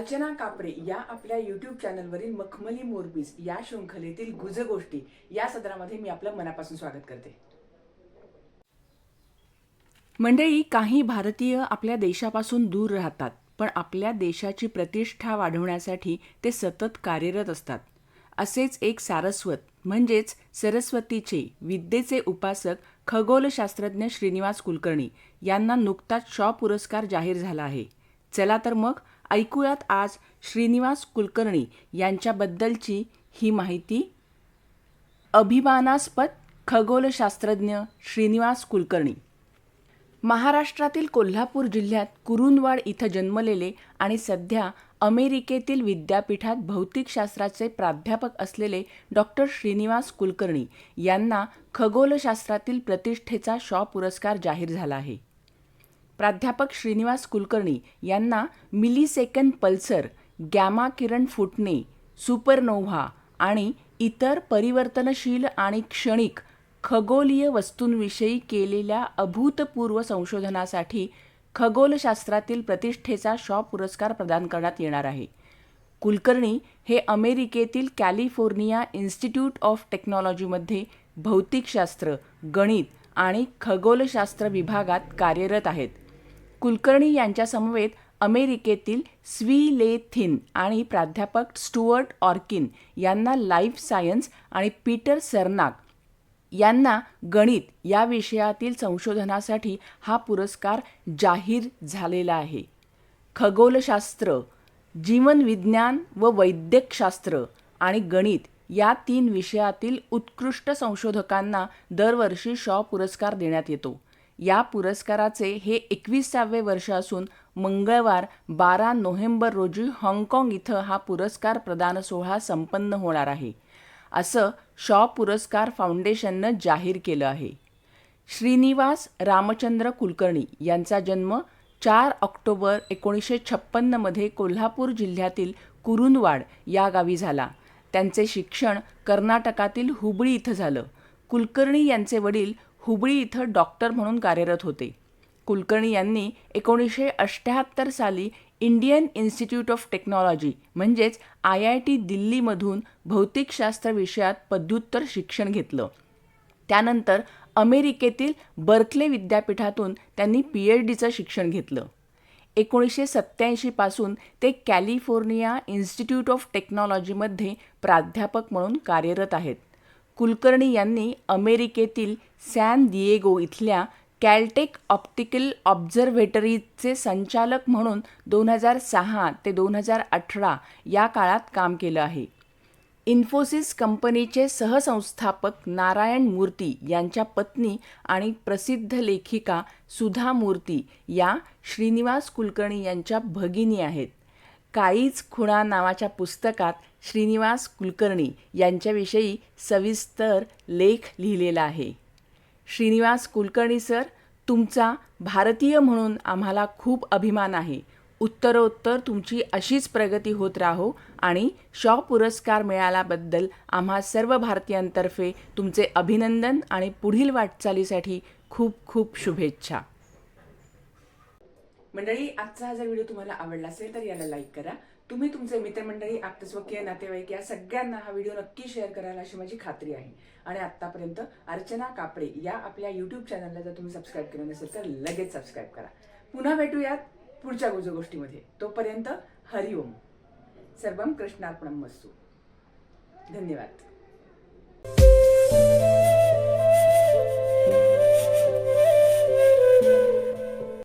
अर्चना कापडे या आपल्या युट्यूब चॅनलवरील मखमली मोरबीज या शृंखलेतील गुजगोष्टी या सदरामध्ये मी आपलं मनापासून स्वागत करते. मंडळी काही भारतीय आपल्या देशापासून दूर राहतात पण आपल्या देशाची प्रतिष्ठा वाढवण्यासाठी ते सतत कार्यरत असतात. असेच एक सारस्वत म्हणजेच सरस्वतीचे विद्येचे उपासक खगोलशास्त्रज्ञ श्रीनिवास कुलकर्णी यांना नुकताच शॉ पुरस्कार जाहीर झाला आहे. चला तर मग ऐकूयात आज श्रीनिवास कुलकर्णी यांच्याबद्दलची ही माहिती. अभिमानास्पद खगोलशास्त्रज्ञ श्रीनिवास कुलकर्णी. महाराष्ट्रातील कोल्हापूर जिल्ह्यात कुरुंदवाड इथं जन्मलेले आणि सध्या अमेरिकेतील विद्यापीठात भौतिकशास्त्राचे प्राध्यापक असलेले डॉक्टर श्रीनिवास कुलकर्णी यांना खगोलशास्त्रातील प्रतिष्ठेचा शॉ पुरस्कार जाहीर झाला आहे. प्राध्यापक श्रीनिवास कुलकर्णी यांना मिलीसेकंद पल्सर गॅमा किरण फुटणे सुपरनोव्हा आणि इतर परिवर्तनशील आणि क्षणिक खगोलीय वस्तूंविषयी केलेल्या अभूतपूर्व संशोधनासाठी खगोलशास्त्रातील प्रतिष्ठेचा शॉ पुरस्कार प्रदान करण्यात येणार आहे. कुलकर्णी हे अमेरिकेतील कॅलिफोर्निया इन्स्टिट्यूट ऑफ टेक्नॉलॉजीमध्ये भौतिकशास्त्र गणित आणि खगोलशास्त्र विभागात कार्यरत आहेत. कुलकर्णी यांच्यासमवेत अमेरिकेतील स्वी ले थिन आणि प्राध्यापक स्टुअर्ट ऑर्किन यांना लाईफ सायन्स आणि पीटर सरनाक यांना गणित या विषयातील संशोधनासाठी हा पुरस्कार जाहीर झालेला आहे. खगोलशास्त्र जीवनविज्ञान व वैद्यकशास्त्र आणि गणित या तीन विषयातील उत्कृष्ट संशोधकांना दरवर्षी शॉ पुरस्कार देण्यात येतो. या पुरस्काराचे हे एकविसावे वर्ष असून मंगळवार बारा नोव्हेंबर रोजी हाँगकाँग इथं हा पुरस्कार प्रदान सोहळा संपन्न होणार आहे. असं शॉ पुरस्कार फाउंडेशननं जाहीर केलं आहे. श्रीनिवास रामचंद्र कुलकर्णी यांचा जन्म चार ऑक्टोबर एकोणीसशे छप्पन्नमध्ये कोल्हापूर जिल्ह्यातील कुरुंदवाड या गावी झाला. त्यांचे शिक्षण कर्नाटकातील हुबळी इथं झालं. कुलकर्णी यांचे वडील हुबळी इथं डॉक्टर म्हणून कार्यरत होते. कुलकर्णी यांनी एकोणीसशे अठ्ठ्याहत्तर साली इंडियन इन्स्टिट्यूट ऑफ टेक्नॉलॉजी म्हणजेच आय आय टी दिल्लीमधून भौतिकशास्त्र विषयात पदव्युत्तर शिक्षण घेतलं. त्यानंतर अमेरिकेतील बर्कले विद्यापीठातून त्यांनी पी एच डीचं शिक्षण घेतलं. एकोणीसशे सत्त्याऐंशीपासून ते कॅलिफोर्निया इन्स्टिट्यूट ऑफ टेक्नॉलॉजीमध्ये प्राध्यापक म्हणून कार्यरत आहेत. कुलकर्णी यांनी अमेरिकेतील सॅन दिएगो इथल्या कॅल्टेक ऑप्टिकल ऑब्झर्व्हेटरीचे संचालक म्हणून दोन हजार सहा ते दोन हजार अठरा या काळात काम केलं आहे. इन्फोसिस कंपनीचे सहसंस्थापक नारायण मूर्ती यांच्या पत्नी आणि प्रसिद्ध लेखिका सुधा मूर्ती या श्रीनिवास कुलकर्णी यांच्या भगिनी आहेत. काहीच खुणा नावाच्या पुस्तकात श्रीनिवास कुलकर्णी यांच्याविषयी सविस्तर लेख लिहिलेला आहे. श्रीनिवास कुलकर्णी सर तुमचा भारतीय म्हणून आम्हाला खूप अभिमान आहे. उत्तरोत्तर तुमची अशीच प्रगती होत राहो आणि शॉ पुरस्कार मिळाल्याबद्दल आम्हा सर्व भारतीयांतर्फे तुमचे अभिनंदन आणि पुढील वाटचालीसाठी खूप खूप शुभेच्छा. मंडळी आजचा हा जर व्हिडिओ तुम्हाला आवडला असेल तर याला लाईक करा. तुम्ही तुमचे मित्रमंडळी आप्तस्वकीय नातेवाईक या सगळ्यांना हा व्हिडिओ नक्की शेअर कराल अशी माझी खात्री आहे. आणि आतापर्यंत अर्चना कापडे या आपल्या युट्यूब चॅनलला जर तुम्ही सबस्क्राईब केलं नसेल तर लगेच सबस्क्राईब करा. पुन्हा भेटूयात पुढच्या गुजो गोष्टीमध्ये. तोपर्यंत हरिओम. सर्वम कृष्णार्पणम मस्तू. धन्यवाद.